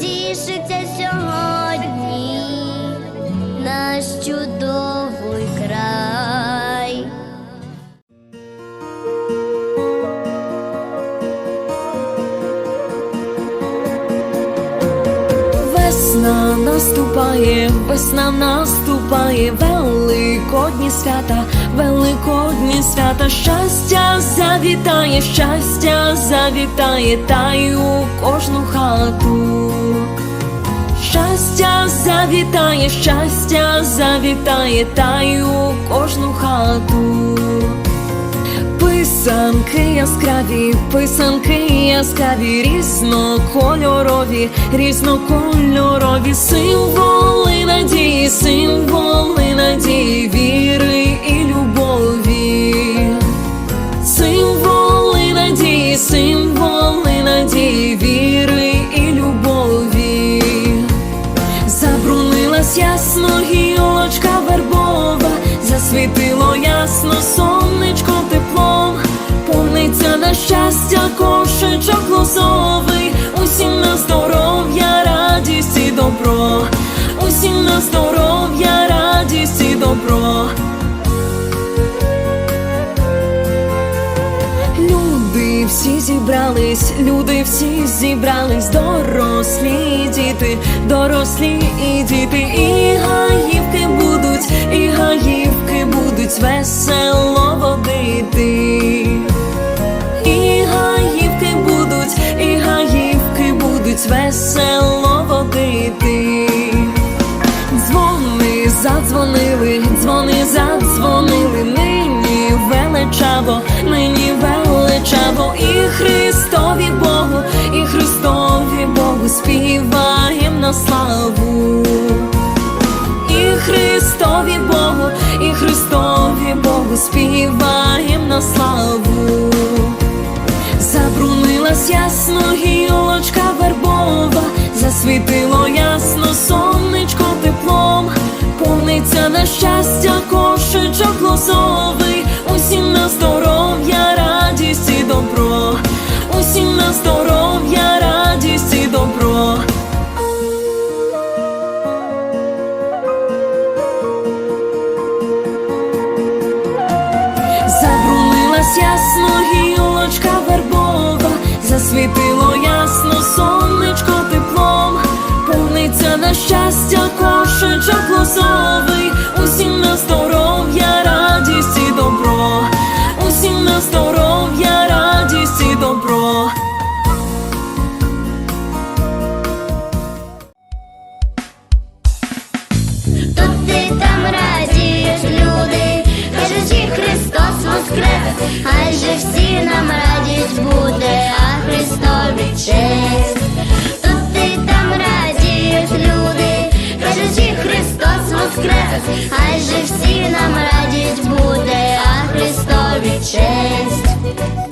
тішиться сьогодні, наш чудовий край. Весна наступає, весна наступає, великодні свята, великодні свята, щастя завітає, щастя завітає, та й у кожну хату. Завітає, щастя завітає, та й у кожну хату. Писанки яскраві, писанки яскраві, різнокольорові, різнокольорові, символи надії, символи надії, віри і любові. Ясно сонечко теплом, повниться на щастя кошечок лозовий, усім на здоров'я, радість і добро, усім на здоров'я, радість і добро. Люди всі зібрались, люди всі зібрались, дорослі діти, дорослі і діти, і будуть весело водити. І гаївки будуть, і гаївки будуть весело водити. Дзвони задзвонили, дзвони задзвонили, нині величаво, нині величаво, і Христові Богу, і Христові Богу співаєм на славу. Христові Богу, і Христові Богу співаєм на славу. Забрунилась ясно гілочка вербова, засвітило ясно сонечко теплом, повниться на щастя кошечок лозовий, усім на здоров'я, радість і добро, усім на здоров'я, радість і добро. Кошечок усім на здоров'я, радість і добро, усім на здоров'я, радість і добро. Тут ти там радіють люди, кажучи, Христос воскрес, адже всі нам радість буде, всі нам радість буде, а Христові честь.